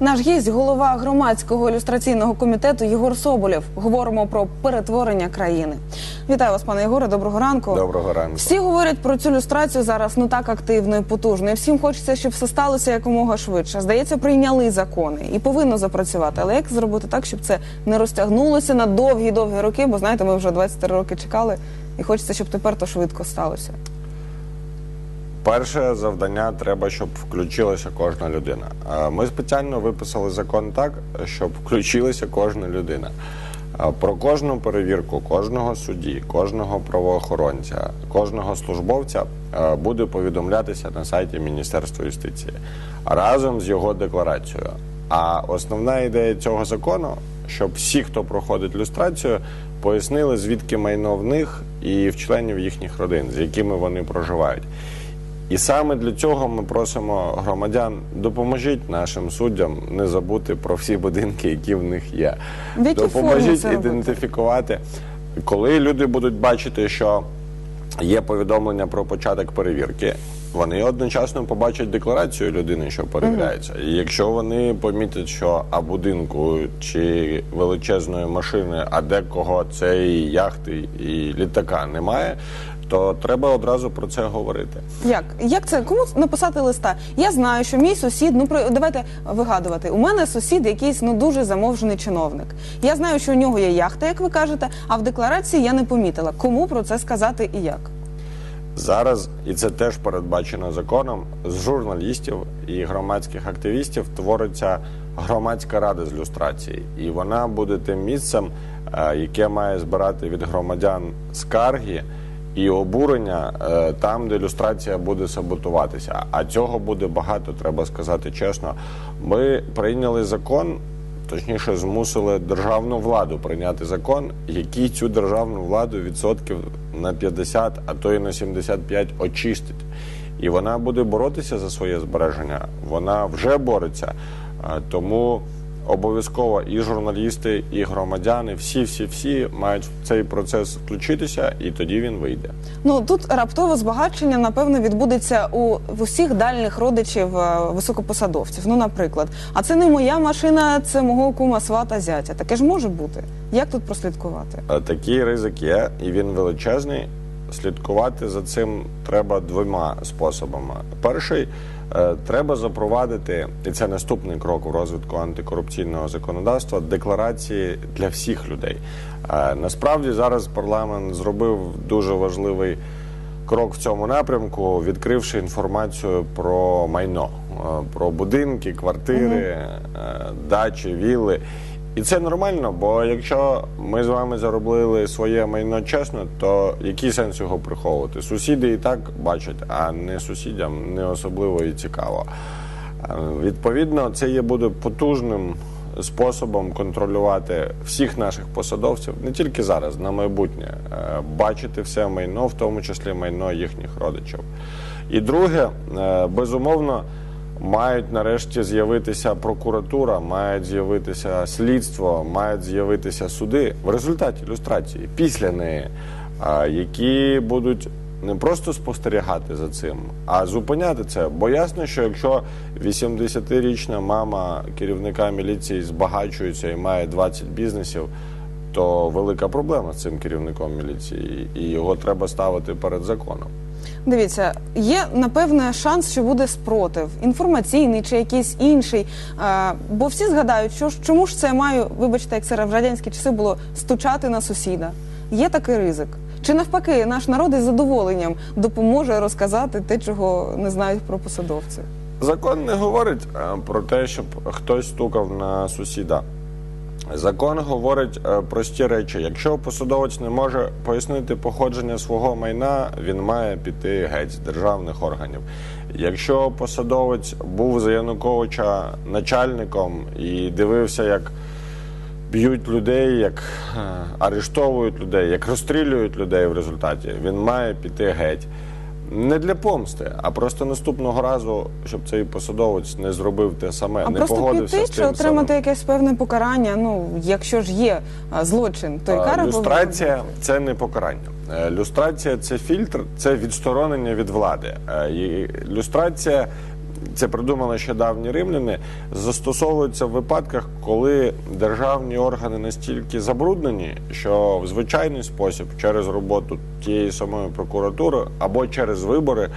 Наш гість, голова громадського ілюстраційного комітету Єгор Соболєв. Говоримо про перетворення країни. Вітаю вас, пане Єгоре. Доброго ранку. Доброго ранку. Всі говорять про цю люстрацію зараз ну так активно і потужно. І всім хочеться, щоб все сталося якомога швидше. Здається, прийняли закони і повинно запрацювати. Але як зробити так, щоб це не розтягнулося на довгі-довгі роки? Бо знаєте, ми вже 23 роки чекали, і хочеться, щоб тепер то швидко сталося. Перше завдання треба, щоб включилася кожна людина. Ми спеціально виписали закон так, щоб включилася кожна людина. Про кожну перевірку, кожного судді, кожного правоохоронця, кожного службовця буде повідомлятися на сайті Міністерства юстиції разом з його декларацією. А основна ідея цього закону, щоб всі, хто проходить люстрацію, пояснили, звідки майно в них і в членів їхніх родин, з якими вони проживають. І саме для цього ми просимо громадян допоможіть нашим суддям не забути про всі будинки, які в них є. В якій формі допоможіть це робити? ідентифікувати, коли люди будуть бачити, що є повідомлення про початок перевірки. Вони одночасно побачать декларацію людини, що перевіряється. І якщо вони помітять, що а будинку чи величезної машини, а декого цієї яхти і літака немає, то треба одразу про це говорити. Як? Як це? Кому написати листа? Я знаю, що мій сусід, ну при- давайте вигадувати. У мене сусід якийсь ну дуже замовжений чиновник. Я знаю, що у нього є яхта, як ви кажете, а в декларації я не помітила. Кому про це сказати і як? Зараз, і це теж передбачено законом, з журналістів і громадських активістів твориться громадська рада з люстрації, і вона буде тим місцем, е, яке має збирати від громадян скарги і обурення е, там, де люстрація буде саботуватися. А цього буде багато, треба сказати чесно. Ми прийняли закон. Точніше, змусили державну владу прийняти закон, який цю державну владу відсотків на 50, а то й на 75 очистить. І вона буде боротися за своє збереження. Вона вже бореться. А, Тому обов'язково і журналісти, і громадяни, всі, всі, всі мають в цей процес включитися, і тоді він вийде. Ну тут раптове збагачення, напевно, відбудеться у в усіх дальніх родичів е, високопосадовців. Ну, наприклад, а це не моя машина, це мого кума свата зятя. Таке ж може бути. Як тут прослідкувати? Е, Такий ризик є, і він величезний. Слідкувати за цим треба двома способами. Перший треба запровадити, і це наступний крок у розвитку антикорупційного законодавства декларації для всіх людей. Е, Насправді зараз парламент зробив дуже важливий крок в цьому напрямку, відкривши інформацію про майно, е, про будинки, квартири, е, дачі, вілли. І це нормально, бо якщо ми з вами заробили своє майно чесно, то який сенс його приховувати? Сусіди і так бачать, а не сусідям не особливо і цікаво. Е, Відповідно, це є буде потужним способом контролювати всіх наших посадовців не тільки зараз, на майбутнє, е, бачити все майно, в тому числі майно їхніх родичів. І друге, е, безумовно, мають нарешті з'явитися прокуратура, мають з'явитися слідство, мають з'явитися суди в результаті ілюстрації після неї, які будуть не просто спостерігати за цим, а зупиняти це. Бо ясно, що якщо 80-річна мама керівника міліції збагачується і має 20 бізнесів, то велика проблема з цим керівником міліції, і його треба ставити перед законом. Дивіться, є напевне шанс, що буде спротив, інформаційний чи якийсь інший. Е, бо всі згадають, що ж чому ж це маю, вибачте, як це в радянські часи було стучати на сусіда. Є такий ризик. Чи навпаки, наш народ із задоволенням допоможе розказати те, чого не знають про посадовців? Закон не говорить про те, щоб хтось стукав на сусіда. Закон говорить е, прості речі. Якщо посадовець не може пояснити походження свого майна, він має піти геть з державних органів. Якщо посадовець був за Януковича начальником і дивився, як б'ють людей, як е, арештовують людей, як розстрілюють людей в результаті, він має піти геть. Не для помсти, а просто наступного разу, щоб цей посадовець не зробив те саме, А не просто погодився піти з чи тим отримати самим. якесь певне покарання? Ну, якщо ж є а, злочин, то й кара Люстрація це не покарання. Е, Люстрація це фільтр, це відсторонення від влади. Е, Люстрація це придумали ще давні римляни, застосовуються в випадках, коли державні органи настільки забруднені, що в звичайний спосіб через роботу тієї самої прокуратури або через вибори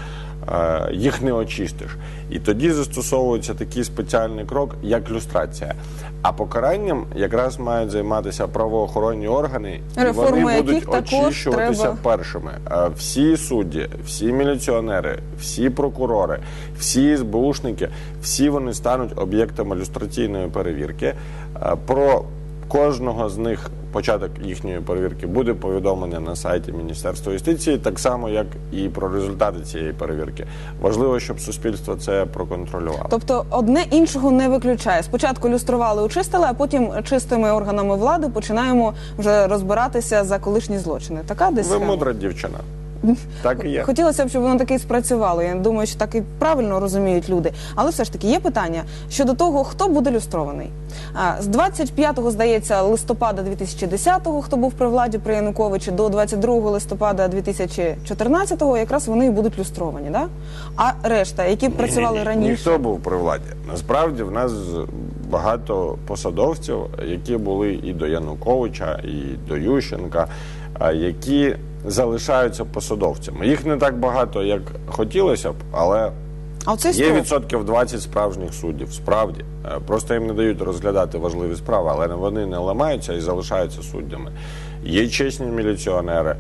їх не очистиш. І тоді застосовується такий спеціальний крок, як люстрація. А покаранням якраз мають займатися правоохоронні органи, і вони будуть очищуватися треба. першими. Е, Всі судді, всі міліціонери, всі прокурори, всі СБУшники, всі вони стануть об'єктами люстраційної перевірки. Е, Про кожного з них початок їхньої перевірки буде повідомлення на сайті Міністерства юстиції, так само як і про результати цієї перевірки. Важливо, щоб суспільство це проконтролювало. Тобто одне іншого не виключає. Спочатку люстрували, очистили, а потім чистими органами влади починаємо вже розбиратися за колишні злочини. Така десь Ви мудра дівчина. Так і є. Хотілося б, щоб воно таки спрацювало. Я думаю, що так і правильно розуміють люди. Але все ж таки є питання щодо того, хто буде люстрований. А, з 25-го, здається, листопада 2010-го, хто був при владі при Януковичі, до 22 листопада 2014-го, якраз вони і будуть люстровані. Да? А решта, які працювали Ні-ні-ні, раніше, Ніхто був при владі. Насправді в нас багато посадовців, які були і до Януковича, і до Ющенка, які залишаються посадовцями. Їх не так багато, як хотілося б, але а оцей є відсотків 20 справжніх суддів. Справді Е, просто їм не дають розглядати важливі справи, але вони не ламаються і залишаються суддями. Є чесні міліціонери.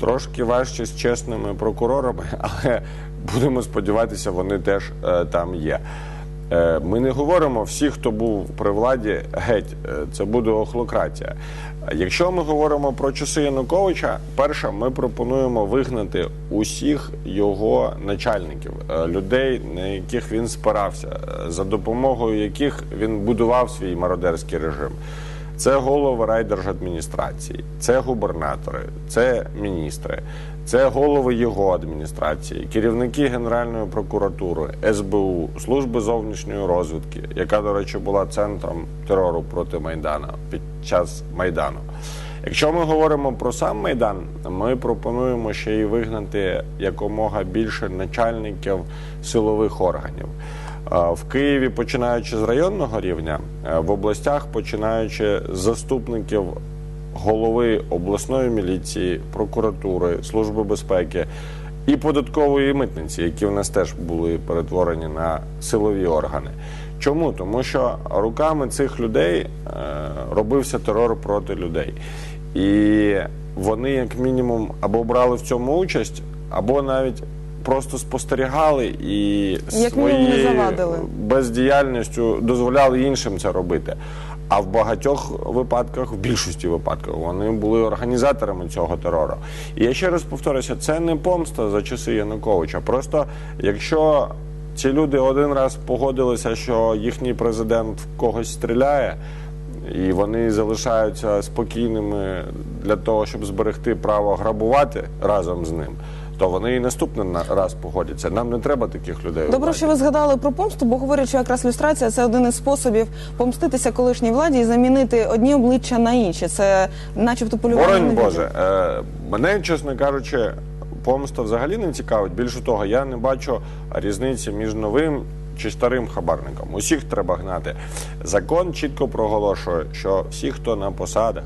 Трошки важче з чесними прокурорами, але будемо сподіватися, вони теж е, там є. Е, ми не говоримо всі, хто був при владі, геть, е, це буде охлократія. Якщо ми говоримо про часи Януковича, перше, ми пропонуємо вигнати усіх його начальників, е, людей, на яких він спирався, за допомогою яких він будував свій мародерський режим. Це голови райдержадміністрації, це губернатори, це міністри, це голови його адміністрації, керівники Генеральної прокуратури, СБУ, служби зовнішньої розвідки, яка, до речі, була центром терору проти Майдана під час Майдану. Якщо ми говоримо про сам Майдан, ми пропонуємо ще й вигнати якомога більше начальників силових органів. В Києві, починаючи з районного рівня, е, в областях, починаючи з заступників голови обласної міліції, прокуратури, служби безпеки і податкової митниці, які в нас теж були перетворені на силові органи. Чому? Тому що руками цих людей е, робився терор проти людей. І вони, як мінімум, або брали в цьому участь, або навіть просто спостерігали і Як мінімум, не своєю завадили. бездіяльністю дозволяли іншим це робити. А в багатьох випадках, в більшості випадків, вони були організаторами цього терору. І я ще раз повторюся, це не помста за часи Януковича. Просто якщо ці люди один раз погодилися, що їхній президент в когось стріляє, і вони залишаються спокійними для того, щоб зберегти право грабувати разом з ним, то вони і наступний на- раз погодяться. Нам не треба таких людей. Добре, що ви згадали про помсту, бо говорять, що якраз люстрація це один із способів помститися колишній владі і замінити одні обличчя на інші. Це, начебто, полювання. Боронь. Боже, е, мене, чесно кажучи, помста взагалі не цікавить. Більше того, я не бачу різниці між новим чи старим хабарником. Усіх треба гнати. Закон чітко проголошує, що всі, хто на посадах,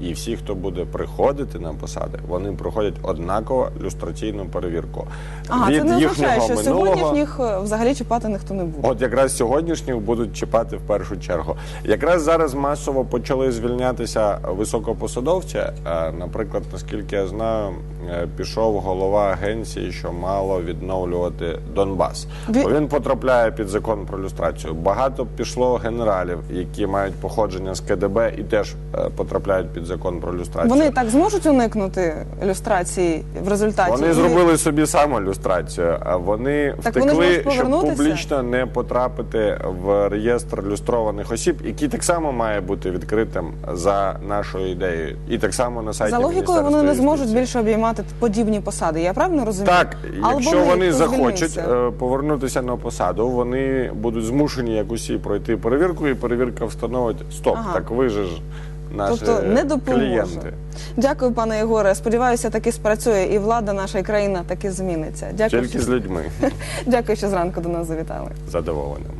і всі, хто буде приходити на посади, вони проходять однаково люстраційну перевірку. Ага, це не означає, що минулого- сьогоднішніх е, взагалі чіпати ніхто не буде. От якраз сьогоднішніх будуть чіпати в першу чергу. Якраз зараз масово почали звільнятися високопосадовці. Е, Наприклад, наскільки я знаю, е, пішов голова агенції, що мало відновлювати Донбас. Бо він потрапляє під закон про люстрацію. Багато пішло генералів, які мають походження з КДБ і теж потрапляють під закон про люстрацію. Вони так зможуть уникнути люстрації в результаті. Вони зробили собі самолюстрацію, а вони Так вони ж втекли, можуть щоб публічно не потрапити в реєстр люстрованих осіб, який так само має бути відкритим за нашою ідеєю, і так само на сайті За логікою вони не зможуть юстиції. більше обіймати подібні посади. Я правильно розумію? Так, якщо Албани, вони захочуть звільнився. е, повернутися на посаду, вони будуть змушені як усі пройти перевірку, і перевірка встановить стоп. Ага. Так ви же ж наші тобто не допоможе. клієнти. Дякую, пане Єгоре. Сподіваюся, таки спрацює і влада, наша і країна таки зміниться. Дякую, Тільки що... з людьми Дякую, що зранку до нас завітали. задоволеним.